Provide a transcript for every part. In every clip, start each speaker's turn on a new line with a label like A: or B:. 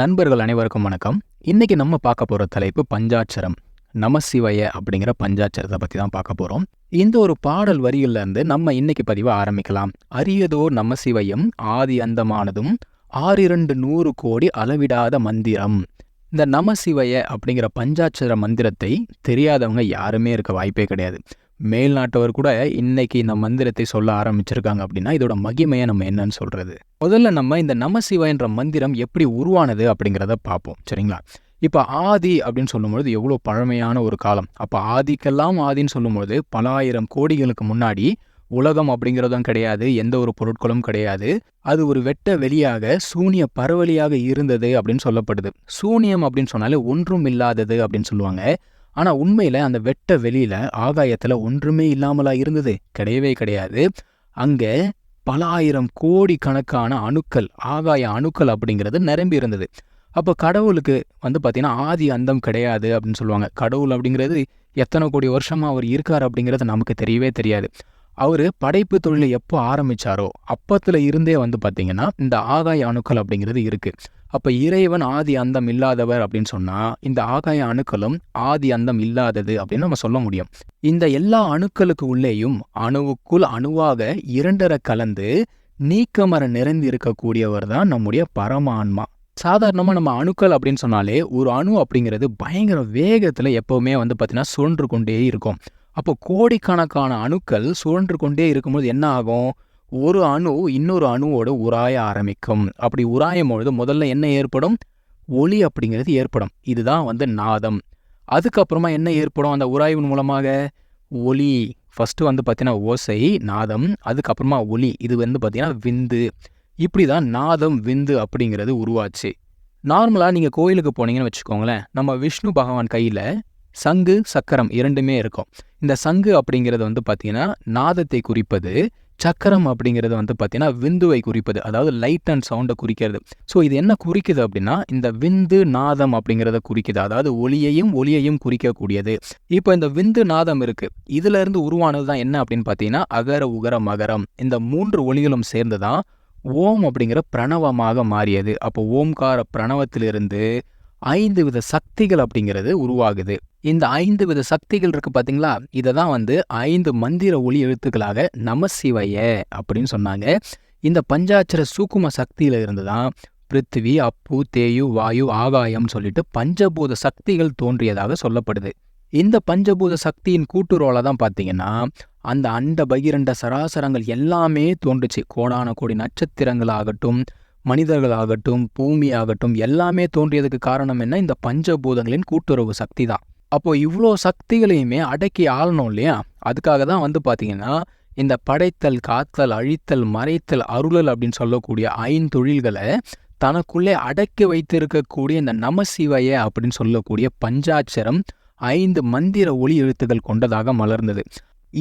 A: நண்பர்கள் அனைவருக்கும் வணக்கம் இன்றைக்கி நம்ம பார்க்க போகிற தலைப்பு பஞ்சாட்சரம் நமசிவய அப்படிங்கிற பஞ்சாட்சரத்தை பற்றி தான் பார்க்க போகிறோம் இந்த ஒரு பாடல் வரியிலிருந்து நம்ம இன்னைக்கு பதிவை ஆரம்பிக்கலாம் அரியதோ நம சிவையம் ஆதி அந்தமானதும் ஆறிரண்டு நூறு கோடி அளவிடாத மந்திரம் இந்த நமசிவய அப்படிங்கிற பஞ்சாட்சர மந்திரத்தை தெரியாதவங்க யாருமே இருக்க வாய்ப்பே கிடையாது மேல்நாட்டவர் கூட இன்னைக்கு இந்த மந்திரத்தை சொல்ல ஆரம்பிச்சிருக்காங்க அப்படின்னா இதோட மகிமையை நம்ம என்னன்னு சொல்றது முதல்ல நம்ம இந்த நமசிவாயன்ற மந்திரம் எப்படி உருவானது அப்படிங்கிறத பார்ப்போம் சரிங்களா இப்போ ஆதி அப்படின்னு சொல்லும்பொழுது எவ்வளோ பழமையான ஒரு காலம் அப்போ ஆதிக்கெல்லாம் ஆதின்னு சொல்லும்பொழுது பல ஆயிரம் கோடிகளுக்கு முன்னாடி உலகம் அப்படிங்கிறதும் கிடையாது எந்த ஒரு பொருட்களும் கிடையாது அது ஒரு வெட்ட வெளியாக சூனிய பரவலியாக இருந்தது அப்படின்னு சொல்லப்படுது சூனியம் அப்படின்னு சொன்னாலே ஒன்றும் இல்லாதது அப்படின்னு சொல்லுவாங்க ஆனால் உண்மையில் அந்த வெட்ட வெளியில் ஆகாயத்தில் ஒன்றுமே இல்லாமலா இருந்தது கிடையவே கிடையாது அங்கே பல ஆயிரம் கோடி கணக்கான அணுக்கள் ஆகாய அணுக்கள் அப்படிங்கிறது நிரம்பி இருந்தது அப்போ கடவுளுக்கு வந்து பார்த்தீங்கன்னா ஆதி அந்தம் கிடையாது அப்படின்னு சொல்லுவாங்க கடவுள் அப்படிங்கிறது எத்தனை கோடி வருஷமாக அவர் இருக்கார் அப்படிங்கிறது நமக்கு தெரியவே தெரியாது அவர் படைப்பு தொழிலை எப்போ ஆரம்பித்தாரோ அப்பத்தில் இருந்தே வந்து பார்த்திங்கன்னா இந்த ஆகாய அணுக்கள் அப்படிங்கிறது இருக்குது அப்போ இறைவன் ஆதி அந்தம் இல்லாதவர் அப்படின்னு சொன்னால் இந்த ஆகாய அணுக்களும் ஆதி அந்தம் இல்லாதது அப்படின்னு நம்ம சொல்ல முடியும் இந்த எல்லா அணுக்களுக்கு உள்ளேயும் அணுவுக்குள் அணுவாக இரண்டரை கலந்து நீக்கமர நிறைந்து இருக்கக்கூடியவர் தான் நம்முடைய பரமான்மா சாதாரணமாக நம்ம அணுக்கள் அப்படின்னு சொன்னாலே ஒரு அணு அப்படிங்கிறது பயங்கர வேகத்தில் எப்போவுமே வந்து பாத்தீங்கன்னா சுழன்று கொண்டே இருக்கும் அப்போ கோடிக்கணக்கான அணுக்கள் சுழன்று கொண்டே இருக்கும்போது என்ன ஆகும் ஒரு அணு இன்னொரு அணுவோட உராய ஆரம்பிக்கும் அப்படி உராயும் பொழுது முதல்ல என்ன ஏற்படும் ஒளி அப்படிங்கிறது ஏற்படும் இதுதான் வந்து நாதம் அதுக்கப்புறமா என்ன ஏற்படும் அந்த உராய்வின் மூலமாக ஒளி ஃபஸ்ட்டு வந்து பார்த்தீங்கன்னா ஓசை நாதம் அதுக்கப்புறமா ஒளி இது வந்து பார்த்திங்கன்னா விந்து இப்படி தான் நாதம் விந்து அப்படிங்கிறது உருவாச்சு நார்மலாக நீங்கள் கோயிலுக்கு போனீங்கன்னு வச்சுக்கோங்களேன் நம்ம விஷ்ணு பகவான் கையில் சங்கு சக்கரம் இரண்டுமே இருக்கும் இந்த சங்கு அப்படிங்கிறது வந்து பார்த்திங்கன்னா நாதத்தை குறிப்பது சக்கரம் அப்படிங்கிறது வந்து பார்த்தீங்கன்னா விந்துவை குறிப்பது அதாவது லைட் அண்ட் சவுண்டை குறிக்கிறது ஸோ இது என்ன குறிக்குது அப்படின்னா இந்த விந்து நாதம் அப்படிங்கிறத குறிக்குது அதாவது ஒளியையும் ஒளியையும் குறிக்கக்கூடியது இப்போ இந்த விந்து நாதம் இருக்கு இதுல இருந்து உருவானது தான் என்ன அப்படின்னு பார்த்தீங்கன்னா அகர உகர மகரம் இந்த மூன்று ஒளிகளும் சேர்ந்து தான் ஓம் அப்படிங்கிற பிரணவமாக மாறியது அப்போ ஓம்கார பிரணவத்திலிருந்து ஐந்து வித சக்திகள் அப்படிங்கிறது உருவாகுது இந்த ஐந்து வித சக்திகள் இருக்கு பார்த்தீங்களா இதை தான் வந்து ஐந்து மந்திர ஒளி எழுத்துக்களாக நமசிவைய அப்படின்னு சொன்னாங்க இந்த பஞ்சாட்சர சூக்கும சக்தியில இருந்து தான் பிருத்திவி அப்பு தேயு வாயு ஆகாயம் சொல்லிட்டு பஞ்சபூத சக்திகள் தோன்றியதாக சொல்லப்படுது இந்த பஞ்சபூத சக்தியின் கூட்டுறவுல தான் பார்த்தீங்கன்னா அந்த அண்ட பகிரண்ட சராசரங்கள் எல்லாமே தோன்றுச்சு கோடான கோடி நட்சத்திரங்களாகட்டும் மனிதர்களாகட்டும் பூமி ஆகட்டும் எல்லாமே தோன்றியதுக்கு காரணம் என்ன இந்த பஞ்சபூதங்களின் கூட்டுறவு சக்தி தான் அப்போது இவ்வளோ சக்திகளையுமே அடக்கி ஆளணும் இல்லையா அதுக்காக தான் வந்து பார்த்திங்கன்னா இந்த படைத்தல் காத்தல் அழித்தல் மறைத்தல் அருளல் அப்படின்னு சொல்லக்கூடிய ஐந்தொழில்களை தனக்குள்ளே அடக்கி வைத்திருக்கக்கூடிய இந்த நமசிவய அப்படின்னு சொல்லக்கூடிய பஞ்சாட்சரம் ஐந்து மந்திர ஒளி எழுத்துக்கள் கொண்டதாக மலர்ந்தது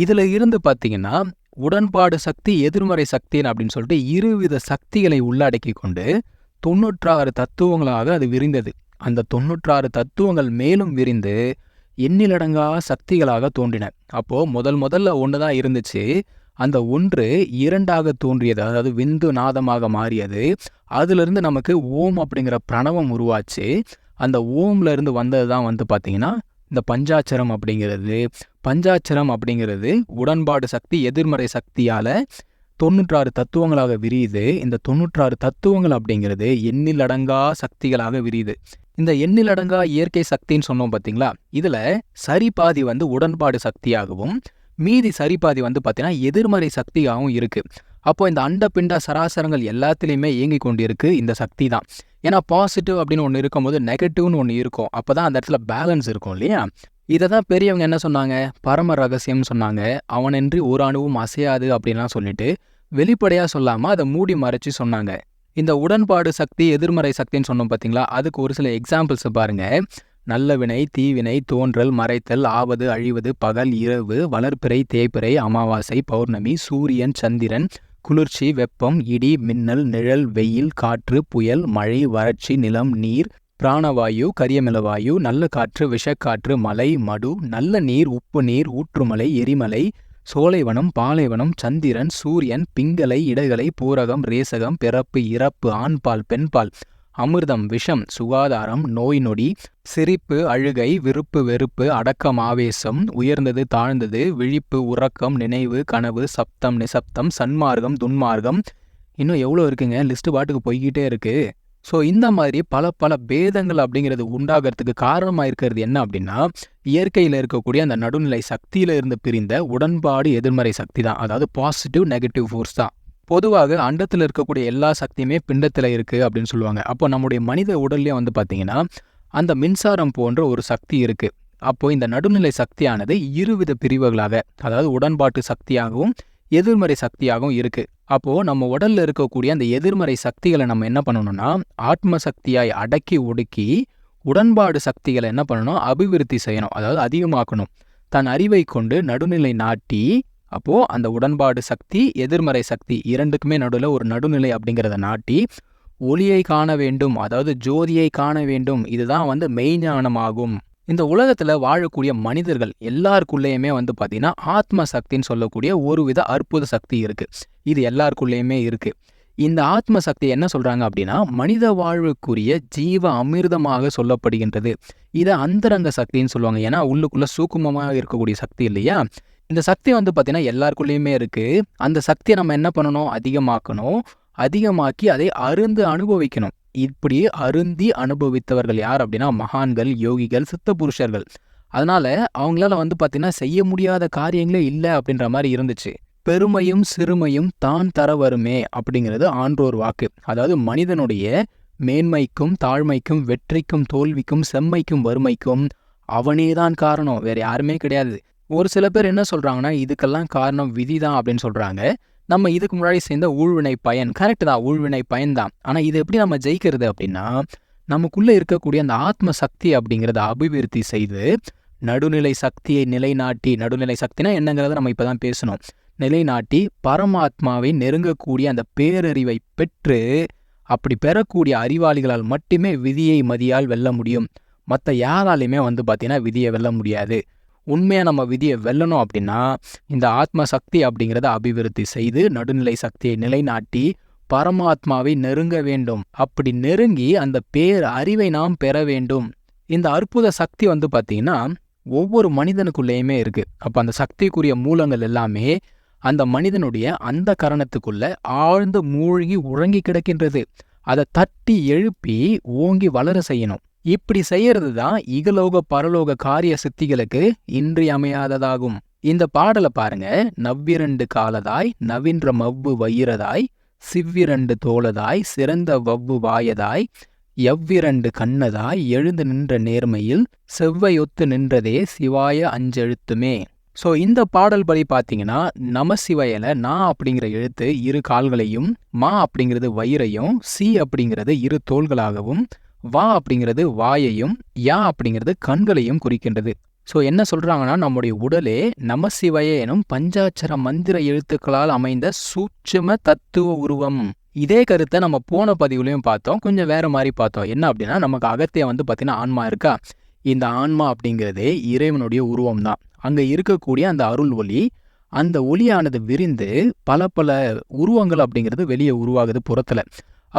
A: இதில் இருந்து பார்த்தீங்கன்னா உடன்பாடு சக்தி எதிர்மறை சக்தின்னு அப்படின்னு சொல்லிட்டு இருவித சக்திகளை உள்ளடக்கி கொண்டு தொண்ணூற்றாறு தத்துவங்களாக அது விரிந்தது அந்த தொண்ணூற்றாறு தத்துவங்கள் மேலும் விரிந்து எண்ணிலடங்கா சக்திகளாக தோன்றின அப்போ முதல் முதல்ல ஒன்று தான் இருந்துச்சு அந்த ஒன்று இரண்டாக தோன்றியது அதாவது விந்து நாதமாக மாறியது அதிலிருந்து நமக்கு ஓம் அப்படிங்கிற பிரணவம் உருவாச்சு அந்த ஓம்ல இருந்து வந்தது தான் வந்து பார்த்தீங்கன்னா இந்த பஞ்சாட்சரம் அப்படிங்கிறது பஞ்சாட்சரம் அப்படிங்கிறது உடன்பாடு சக்தி எதிர்மறை சக்தியால் தொண்ணூற்றாறு தத்துவங்களாக விரியுது இந்த தொண்ணூற்றாறு தத்துவங்கள் அப்படிங்கிறது எண்ணிலடங்கா சக்திகளாக விரியுது இந்த எண்ணிலடங்கா இயற்கை சக்தின்னு சொன்னோம் பார்த்தீங்களா இதில் சரி பாதி வந்து உடன்பாடு சக்தியாகவும் மீதி சரி பாதி வந்து பார்த்தீங்கன்னா எதிர்மறை சக்தியாகவும் இருக்குது அப்போ இந்த அண்ட பிண்ட சராசரங்கள் எல்லாத்துலேயுமே இயங்கி கொண்டிருக்கு இந்த சக்தி தான் ஏன்னா பாசிட்டிவ் அப்படின்னு ஒன்று இருக்கும்போது நெகட்டிவ்னு ஒன்று இருக்கும் அப்போ தான் அந்த இடத்துல பேலன்ஸ் இருக்கும் இல்லையா இதை தான் பெரியவங்க என்ன சொன்னாங்க பரம ரகசியம்னு சொன்னாங்க அவனின்றி ஓராணுவும் அசையாது அப்படின்லாம் சொல்லிட்டு வெளிப்படையாக சொல்லாமல் அதை மூடி மறைச்சு சொன்னாங்க இந்த உடன்பாடு சக்தி எதிர்மறை சக்தின்னு சொன்னோம் பார்த்தீங்களா அதுக்கு ஒரு சில எக்ஸாம்பிள்ஸ் நல்ல வினை தீவினை தோன்றல் மறைத்தல் ஆவது அழிவது பகல் இரவு வளர்ப்பிறை தேய்பிறை அமாவாசை பௌர்ணமி சூரியன் சந்திரன் குளிர்ச்சி வெப்பம் இடி மின்னல் நிழல் வெயில் காற்று புயல் மழை வறட்சி நிலம் நீர் பிராணவாயு கரியமிலவாயு நல்ல காற்று விஷக்காற்று மலை மடு நல்ல நீர் உப்பு நீர் ஊற்றுமலை எரிமலை சோலைவனம் பாலைவனம் சந்திரன் சூரியன் பிங்கலை இடகலை பூரகம் ரேசகம் பிறப்பு இறப்பு ஆண்பால் பெண்பால் அமிர்தம் விஷம் சுகாதாரம் நோய் நொடி சிரிப்பு அழுகை விருப்பு வெறுப்பு அடக்கம் ஆவேசம் உயர்ந்தது தாழ்ந்தது விழிப்பு உறக்கம் நினைவு கனவு சப்தம் நிசப்தம் சன்மார்க்கம் துன்மார்க்கம் இன்னும் எவ்வளோ இருக்குங்க லிஸ்ட்டு பாட்டுக்கு போய்கிட்டே இருக்குது ஸோ இந்த மாதிரி பல பல பேதங்கள் அப்படிங்கிறது உண்டாகிறதுக்கு காரணமாக இருக்கிறது என்ன அப்படின்னா இயற்கையில் இருக்கக்கூடிய அந்த நடுநிலை சக்தியில் இருந்து பிரிந்த உடன்பாடு எதிர்மறை சக்தி தான் அதாவது பாசிட்டிவ் நெகட்டிவ் ஃபோர்ஸ் தான் பொதுவாக அண்டத்தில் இருக்கக்கூடிய எல்லா சக்தியுமே பிண்டத்தில் இருக்குது அப்படின்னு சொல்லுவாங்க அப்போ நம்முடைய மனித உடல்லே வந்து பார்த்திங்கன்னா அந்த மின்சாரம் போன்ற ஒரு சக்தி இருக்குது அப்போது இந்த நடுநிலை சக்தியானது இருவித பிரிவுகளாக அதாவது உடன்பாட்டு சக்தியாகவும் எதிர்மறை சக்தியாகவும் இருக்குது அப்போது நம்ம உடலில் இருக்கக்கூடிய அந்த எதிர்மறை சக்திகளை நம்ம என்ன பண்ணணும்னா ஆத்ம சக்தியாய் அடக்கி ஒடுக்கி உடன்பாடு சக்திகளை என்ன பண்ணணும் அபிவிருத்தி செய்யணும் அதாவது அதிகமாக்கணும் தன் அறிவை கொண்டு நடுநிலை நாட்டி அப்போது அந்த உடன்பாடு சக்தி எதிர்மறை சக்தி இரண்டுக்குமே நடுவில் ஒரு நடுநிலை அப்படிங்கிறத நாட்டி ஒளியை காண வேண்டும் அதாவது ஜோதியை காண வேண்டும் இதுதான் வந்து மெய்ஞானமாகும் இந்த உலகத்தில் வாழக்கூடிய மனிதர்கள் எல்லாருக்குள்ளேயுமே வந்து பார்த்தீங்கன்னா ஆத்ம சக்தின்னு சொல்லக்கூடிய ஒரு வித அற்புத சக்தி இருக்குது இது எல்லாருக்குள்ளேயுமே இருக்குது இந்த ஆத்ம சக்தி என்ன சொல்கிறாங்க அப்படின்னா மனித வாழ்வுக்குரிய ஜீவ அமிர்தமாக சொல்லப்படுகின்றது இதை அந்தரங்க சக்தின்னு சொல்லுவாங்க ஏன்னா உள்ளுக்குள்ள சூக்குமமாக இருக்கக்கூடிய சக்தி இல்லையா இந்த சக்தி வந்து பார்த்தீங்கன்னா எல்லாருக்குள்ளேயுமே இருக்குது அந்த சக்தியை நம்ம என்ன பண்ணணும் அதிகமாக்கணும் அதிகமாக்கி அதை அருந்து அனுபவிக்கணும் இப்படி அருந்தி அனுபவித்தவர்கள் யார் அப்படின்னா மகான்கள் யோகிகள் சித்த புருஷர்கள் அதனால அவங்களால வந்து பார்த்தீங்கன்னா செய்ய முடியாத காரியங்களே இல்லை அப்படின்ற மாதிரி இருந்துச்சு பெருமையும் சிறுமையும் தான் தர வருமே அப்படிங்கிறது ஆன்றோர் வாக்கு அதாவது மனிதனுடைய மேன்மைக்கும் தாழ்மைக்கும் வெற்றிக்கும் தோல்விக்கும் செம்மைக்கும் வறுமைக்கும் அவனே தான் காரணம் வேற யாருமே கிடையாது ஒரு சில பேர் என்ன சொல்றாங்கன்னா இதுக்கெல்லாம் காரணம் விதி தான் அப்படின்னு சொல்றாங்க நம்ம இதுக்கு முன்னாடி சேர்ந்த ஊழ்வினை பயன் கரெக்டு தான் ஊழ்வினை பயன் தான் ஆனால் இது எப்படி நம்ம ஜெயிக்கிறது அப்படின்னா நமக்குள்ளே இருக்கக்கூடிய அந்த ஆத்ம சக்தி அப்படிங்கிறத அபிவிருத்தி செய்து நடுநிலை சக்தியை நிலைநாட்டி நடுநிலை சக்தினா என்னங்கிறத நம்ம இப்போ தான் பேசணும் நிலைநாட்டி பரமாத்மாவை நெருங்கக்கூடிய அந்த பேரறிவை பெற்று அப்படி பெறக்கூடிய அறிவாளிகளால் மட்டுமே விதியை மதியால் வெல்ல முடியும் மற்ற யாராலையுமே வந்து பார்த்தீங்கன்னா விதியை வெல்ல முடியாது உண்மையாக நம்ம விதியை வெல்லணும் அப்படின்னா இந்த ஆத்ம சக்தி அப்படிங்கிறத அபிவிருத்தி செய்து நடுநிலை சக்தியை நிலைநாட்டி பரமாத்மாவை நெருங்க வேண்டும் அப்படி நெருங்கி அந்த பேர் அறிவை நாம் பெற வேண்டும் இந்த அற்புத சக்தி வந்து பார்த்திங்கன்னா ஒவ்வொரு மனிதனுக்குள்ளேயுமே இருக்குது அப்போ அந்த சக்திக்குரிய மூலங்கள் எல்லாமே அந்த மனிதனுடைய அந்த கரணத்துக்குள்ள ஆழ்ந்து மூழ்கி உழங்கி கிடக்கின்றது அதை தட்டி எழுப்பி ஓங்கி வளர செய்யணும் இப்படி செய்யறது தான் இகலோக பரலோக காரிய சித்திகளுக்கு இன்றியமையாததாகும் இந்த பாடலை பாருங்க நவ்விரண்டு காலதாய் நவின்ற மவ்வு வயிறதாய் சிவ்விரண்டு தோளதாய் சிறந்த வவ்வு வாயதாய் எவ்விரண்டு கண்ணதாய் எழுந்து நின்ற நேர்மையில் செவ்வையொத்து நின்றதே சிவாய அஞ்செழுத்துமே ஸோ இந்த பாடல் படி பார்த்தீங்கன்னா நமசிவயல நா அப்படிங்கிற எழுத்து இரு கால்களையும் மா அப்படிங்கிறது வயிறையும் சி அப்படிங்கிறது இரு தோள்களாகவும் வா அப்படிங்கிறது வாயையும் யா அப்படிங்கிறது கண்களையும் குறிக்கின்றது ஸோ என்ன சொல்கிறாங்கன்னா நம்முடைய உடலே நமசிவய எனும் பஞ்சாட்சர மந்திர எழுத்துக்களால் அமைந்த சூட்சும தத்துவ உருவம் இதே கருத்தை நம்ம போன பதிவுலையும் பார்த்தோம் கொஞ்சம் வேற மாதிரி பார்த்தோம் என்ன அப்படின்னா நமக்கு அகத்திய வந்து பார்த்தீங்கன்னா ஆன்மா இருக்கா இந்த ஆன்மா அப்படிங்கிறது இறைவனுடைய உருவம் தான் அங்கே இருக்கக்கூடிய அந்த அருள் ஒளி அந்த ஒளியானது விரிந்து பல பல உருவங்கள் அப்படிங்கிறது வெளியே உருவாகுது புறத்தில்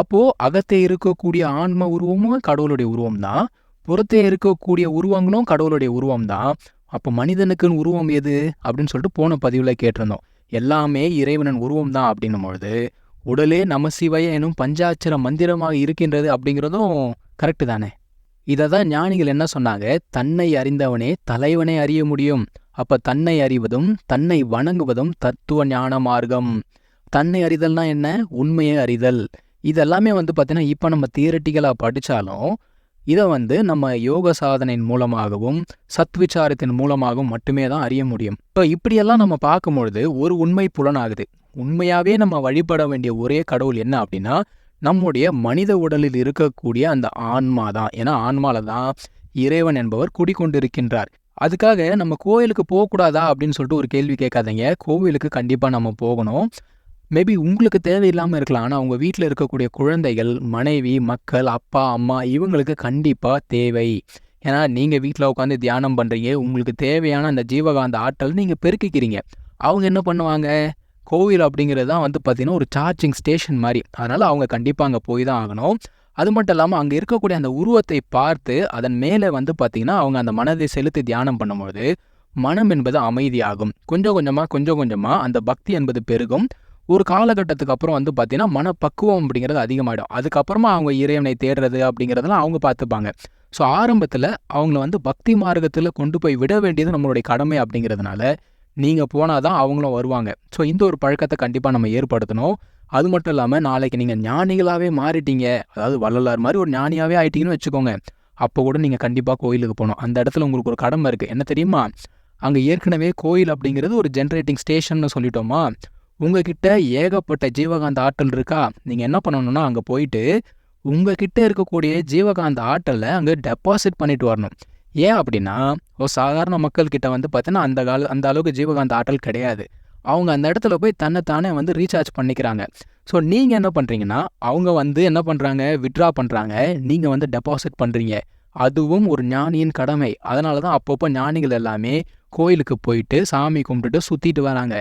A: அப்போ அகத்தே இருக்கக்கூடிய ஆன்ம உருவமும் கடவுளுடைய உருவம் தான் புறத்தே இருக்கக்கூடிய உருவங்களும் கடவுளுடைய உருவம் தான் அப்போ மனிதனுக்குன்னு உருவம் எது அப்படின்னு சொல்லிட்டு போன பதிவில் கேட்டிருந்தோம் எல்லாமே இறைவனன் உருவம் தான் அப்படின்னும் பொழுது உடலே நம சிவைய எனும் பஞ்சாட்சர மந்திரமாக இருக்கின்றது அப்படிங்கிறதும் கரெக்டு தானே இதை தான் ஞானிகள் என்ன சொன்னாங்க தன்னை அறிந்தவனே தலைவனை அறிய முடியும் அப்போ தன்னை அறிவதும் தன்னை வணங்குவதும் தத்துவ ஞான மார்க்கம் தன்னை அறிதல்னா என்ன உண்மையை அறிதல் இதெல்லாமே வந்து பார்த்திங்கன்னா இப்போ நம்ம தியரட்டிக்கலாக படித்தாலும் இதை வந்து நம்ம யோக சாதனையின் மூலமாகவும் சத்விச்சாரத்தின் மூலமாகவும் மட்டுமே தான் அறிய முடியும் இப்போ இப்படியெல்லாம் நம்ம பார்க்கும்பொழுது ஒரு உண்மை புலனாகுது உண்மையாகவே நம்ம வழிபட வேண்டிய ஒரே கடவுள் என்ன அப்படின்னா நம்முடைய மனித உடலில் இருக்கக்கூடிய அந்த ஆன்மா தான் ஏன்னா ஆன்மாவில் தான் இறைவன் என்பவர் குடிக்கொண்டிருக்கின்றார் அதுக்காக நம்ம கோயிலுக்கு போகக்கூடாதா அப்படின்னு சொல்லிட்டு ஒரு கேள்வி கேட்காதீங்க கோவிலுக்கு கண்டிப்பாக நம்ம போகணும் மேபி உங்களுக்கு தேவையில்லாமல் இருக்கலாம் ஆனால் உங்கள் வீட்டில் இருக்கக்கூடிய குழந்தைகள் மனைவி மக்கள் அப்பா அம்மா இவங்களுக்கு கண்டிப்பாக தேவை ஏன்னா நீங்கள் வீட்டில் உட்காந்து தியானம் பண்ணுறீங்க உங்களுக்கு தேவையான அந்த ஜீவகாந்த ஆற்றல் நீங்கள் பெருக்கிக்கிறீங்க அவங்க என்ன பண்ணுவாங்க கோவில் அப்படிங்கிறது தான் வந்து பார்த்திங்கன்னா ஒரு சார்ஜிங் ஸ்டேஷன் மாதிரி அதனால் அவங்க கண்டிப்பாக அங்கே போய் தான் ஆகணும் அது மட்டும் இல்லாமல் அங்கே இருக்கக்கூடிய அந்த உருவத்தை பார்த்து அதன் மேலே வந்து பார்த்திங்கன்னா அவங்க அந்த மனதை செலுத்தி தியானம் பண்ணும்பொழுது மனம் என்பது அமைதியாகும் கொஞ்சம் கொஞ்சமாக கொஞ்சம் கொஞ்சமாக அந்த பக்தி என்பது பெருகும் ஒரு காலகட்டத்துக்கு அப்புறம் வந்து பார்த்தீங்கன்னா மனப்பக்குவம் அப்படிங்கிறது அதிகமாகிடும் அதுக்கப்புறமா அவங்க இறைவனை தேடுறது அப்படிங்கிறதெல்லாம் அவங்க பார்த்துப்பாங்க ஸோ ஆரம்பத்தில் அவங்கள வந்து பக்தி மார்க்கத்தில் கொண்டு போய் விட வேண்டியது நம்மளுடைய கடமை அப்படிங்கிறதுனால நீங்கள் போனால் தான் அவங்களும் வருவாங்க ஸோ இந்த ஒரு பழக்கத்தை கண்டிப்பாக நம்ம ஏற்படுத்தணும் அது மட்டும் இல்லாமல் நாளைக்கு நீங்கள் ஞானிகளாகவே மாறிட்டீங்க அதாவது வள்ளலார் மாதிரி ஒரு ஞானியாகவே ஆயிட்டீங்கன்னு வச்சுக்கோங்க அப்போ கூட நீங்கள் கண்டிப்பாக கோயிலுக்கு போகணும் அந்த இடத்துல உங்களுக்கு ஒரு கடமை இருக்குது என்ன தெரியுமா அங்கே ஏற்கனவே கோயில் அப்படிங்கிறது ஒரு ஜென்ரேட்டிங் ஸ்டேஷன்னு சொல்லிட்டோமா உங்ககிட்ட ஏகப்பட்ட ஜீவகாந்த ஆற்றல் இருக்கா நீங்கள் என்ன பண்ணணும்னா அங்கே போயிட்டு உங்ககிட்ட இருக்கக்கூடிய ஜீவகாந்த ஆற்றலை அங்கே டெபாசிட் பண்ணிட்டு வரணும் ஏன் அப்படின்னா ஒரு சாதாரண மக்கள்கிட்ட வந்து பார்த்தீங்கன்னா அந்த கால அந்த அளவுக்கு ஜீவகாந்த ஆற்றல் கிடையாது அவங்க அந்த இடத்துல போய் தன்னைத்தானே வந்து ரீசார்ஜ் பண்ணிக்கிறாங்க ஸோ நீங்கள் என்ன பண்ணுறீங்கன்னா அவங்க வந்து என்ன பண்ணுறாங்க விட்ரா பண்ணுறாங்க நீங்கள் வந்து டெபாசிட் பண்ணுறீங்க அதுவும் ஒரு ஞானியின் கடமை அதனால தான் அப்பப்போ ஞானிகள் எல்லாமே கோயிலுக்கு போயிட்டு சாமி கும்பிட்டுட்டு சுற்றிட்டு வராங்க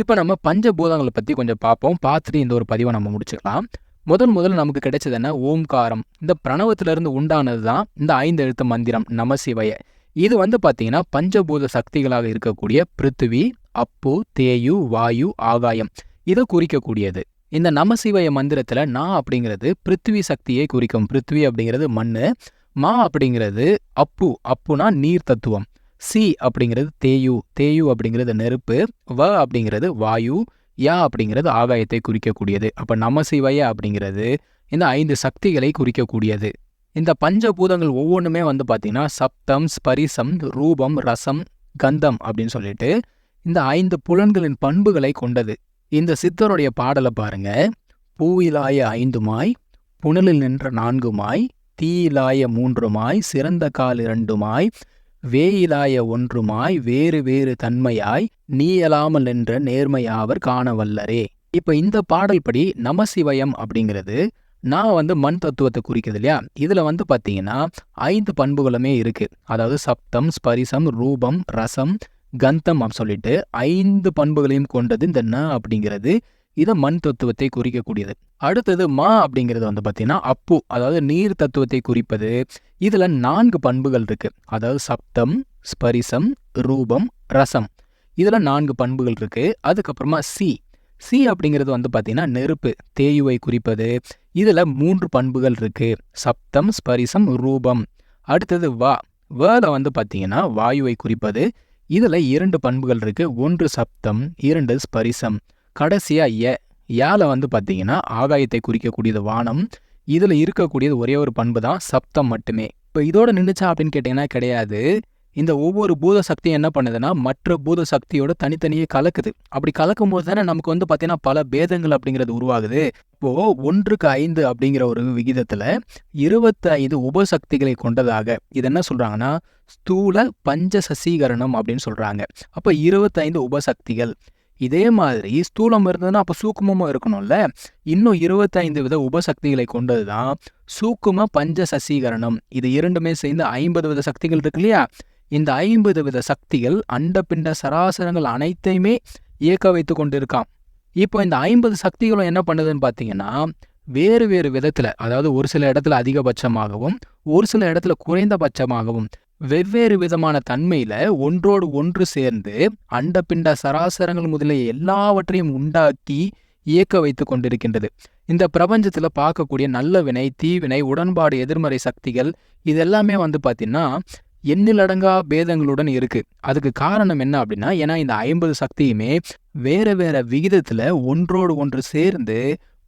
A: இப்போ நம்ம பஞ்சபூதங்களை பற்றி கொஞ்சம் பார்ப்போம் பார்த்துட்டு இந்த ஒரு பதிவை நம்ம முடிச்சுக்கலாம் முதல் முதல்ல நமக்கு கிடைச்சது என்ன ஓம்காரம் இந்த பிரணவத்திலிருந்து உண்டானது தான் இந்த ஐந்து எழுத்து மந்திரம் நமசிவய இது வந்து பார்த்தீங்கன்னா பஞ்சபூத சக்திகளாக இருக்கக்கூடிய பிருத்திவி அப்பு தேயு வாயு ஆகாயம் இதை குறிக்கக்கூடியது இந்த நமசிவய மந்திரத்தில் நான் அப்படிங்கிறது பிருத்திவி சக்தியை குறிக்கும் பிருத்திவி அப்படிங்கிறது மண் மா அப்படிங்கிறது அப்பு அப்புனா நீர் தத்துவம் சி அப்படிங்கிறது தேயு தேயு அப்படிங்கிறது நெருப்பு வ அப்படிங்கிறது வாயு யா அப்படிங்கிறது ஆகாயத்தை குறிக்கக்கூடியது அப்போ சிவய அப்படிங்கிறது இந்த ஐந்து சக்திகளை குறிக்கக்கூடியது இந்த பஞ்சபூதங்கள் ஒவ்வொன்றுமே வந்து பார்த்திங்கன்னா சப்தம் ஸ்பரிசம் ரூபம் ரசம் கந்தம் அப்படின்னு சொல்லிட்டு இந்த ஐந்து புலன்களின் பண்புகளை கொண்டது இந்த சித்தருடைய பாடலை பாருங்க பூவிலாய ஐந்துமாய் புனலில் நின்ற நான்குமாய் தீயிலாய மூன்றுமாய் சிறந்த கால் இரண்டுமாய் வேயிலாய ஒன்றுமாய் வேறு வேறு தன்மையாய் நீயலாமல் என்ற நேர்மையாவர் காணவல்லரே இப்போ இந்த பாடல் படி நமசிவயம் அப்படிங்கிறது நான் வந்து மண் தத்துவத்தை குறிக்கிறது இல்லையா இதில் வந்து பார்த்தீங்கன்னா ஐந்து பண்புகளுமே இருக்குது அதாவது சப்தம் ஸ்பரிசம் ரூபம் ரசம் கந்தம் அப்படின்னு சொல்லிட்டு ஐந்து பண்புகளையும் கொண்டது இந்த ந அப்படிங்கிறது இது மண் தத்துவத்தை குறிக்கக்கூடியது அடுத்தது மா அப்படிங்கிறது வந்து பார்த்தீங்கன்னா அப்பு அதாவது நீர் தத்துவத்தை குறிப்பது இதில் நான்கு பண்புகள் இருக்கு அதாவது சப்தம் ஸ்பரிசம் ரூபம் ரசம் இதில் நான்கு பண்புகள் இருக்கு அதுக்கப்புறமா சி சி அப்படிங்கிறது வந்து பார்த்தீங்கன்னா நெருப்பு தேயுவை குறிப்பது இதில் மூன்று பண்புகள் இருக்கு சப்தம் ஸ்பரிசம் ரூபம் அடுத்தது வா வேல வந்து பார்த்தீங்கன்னா வாயுவை குறிப்பது இதில் இரண்டு பண்புகள் இருக்கு ஒன்று சப்தம் இரண்டு ஸ்பரிசம் கடைசியாக ஏ ஏல வந்து பார்த்தீங்கன்னா ஆகாயத்தை குறிக்கக்கூடியது வானம் இதில் இருக்கக்கூடியது ஒரே ஒரு பண்பு தான் சப்தம் மட்டுமே இப்போ இதோட நின்றுச்சா அப்படின்னு கேட்டிங்கன்னா கிடையாது இந்த ஒவ்வொரு பூத சக்தியும் என்ன பண்ணுதுன்னா மற்ற பூத சக்தியோட தனித்தனியே கலக்குது அப்படி கலக்கும் போது தானே நமக்கு வந்து பார்த்தீங்கன்னா பல பேதங்கள் அப்படிங்கிறது உருவாகுது இப்போது ஒன்றுக்கு ஐந்து அப்படிங்கிற ஒரு விகிதத்தில் இருபத்தி ஐந்து உபசக்திகளை கொண்டதாக இது என்ன சொல்கிறாங்கன்னா ஸ்தூல பஞ்ச சசீகரணம் அப்படின்னு சொல்கிறாங்க அப்போ இருபத்தைந்து உபசக்திகள் இதே மாதிரி ஸ்தூலம் இருந்ததுன்னா அப்போ சூக்குமும் இருக்கணும்ல இன்னும் இருபத்தைந்து வித உபசக்திகளை கொண்டது தான் சூக்கும பஞ்ச சசீகரணம் இது இரண்டுமே சேர்ந்து ஐம்பது வித சக்திகள் இருக்கு இல்லையா இந்த ஐம்பது வித சக்திகள் பிண்ட சராசரங்கள் அனைத்தையுமே இயக்க வைத்து கொண்டிருக்கான் இப்போ இந்த ஐம்பது சக்திகளும் என்ன பண்ணுதுன்னு பார்த்தீங்கன்னா வேறு வேறு விதத்தில் அதாவது ஒரு சில இடத்துல அதிகபட்சமாகவும் ஒரு சில இடத்துல குறைந்தபட்சமாகவும் வெவ்வேறு விதமான தன்மையில ஒன்றோடு ஒன்று சேர்ந்து அண்டப்பிண்ட சராசரங்கள் முதலிய எல்லாவற்றையும் உண்டாக்கி இயக்க வைத்து கொண்டிருக்கின்றது இந்த பிரபஞ்சத்தில் பார்க்கக்கூடிய நல்ல வினை தீவினை உடன்பாடு எதிர்மறை சக்திகள் இதெல்லாமே வந்து பாத்தீங்கன்னா எண்ணிலடங்கா பேதங்களுடன் இருக்குது அதுக்கு காரணம் என்ன அப்படின்னா ஏன்னா இந்த ஐம்பது சக்தியுமே வேறு வேறு விகிதத்தில் ஒன்றோடு ஒன்று சேர்ந்து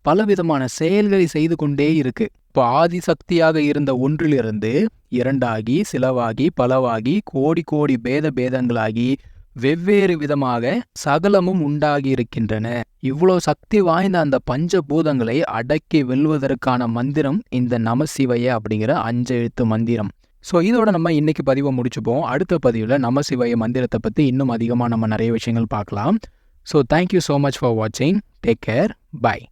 A: பலவிதமான செயல்களை செய்து கொண்டே இருக்குது சக்தியாக இருந்த ஒன்றிலிருந்து இரண்டாகி சிலவாகி பலவாகி கோடி கோடி பேத பேதங்களாகி வெவ்வேறு விதமாக சகலமும் உண்டாகி இருக்கின்றன இவ்வளோ சக்தி வாய்ந்த அந்த பஞ்ச பூதங்களை அடக்கி வெல்வதற்கான மந்திரம் இந்த நமசிவைய அப்படிங்கிற அஞ்சு எழுத்து மந்திரம் ஸோ இதோட நம்ம இன்னைக்கு பதிவை முடிச்சுப்போம் அடுத்த பதிவில் நமசிவைய மந்திரத்தை பற்றி இன்னும் அதிகமாக நம்ம நிறைய விஷயங்கள் பார்க்கலாம் so thank you so much for வாட்சிங் டேக் கேர் பாய்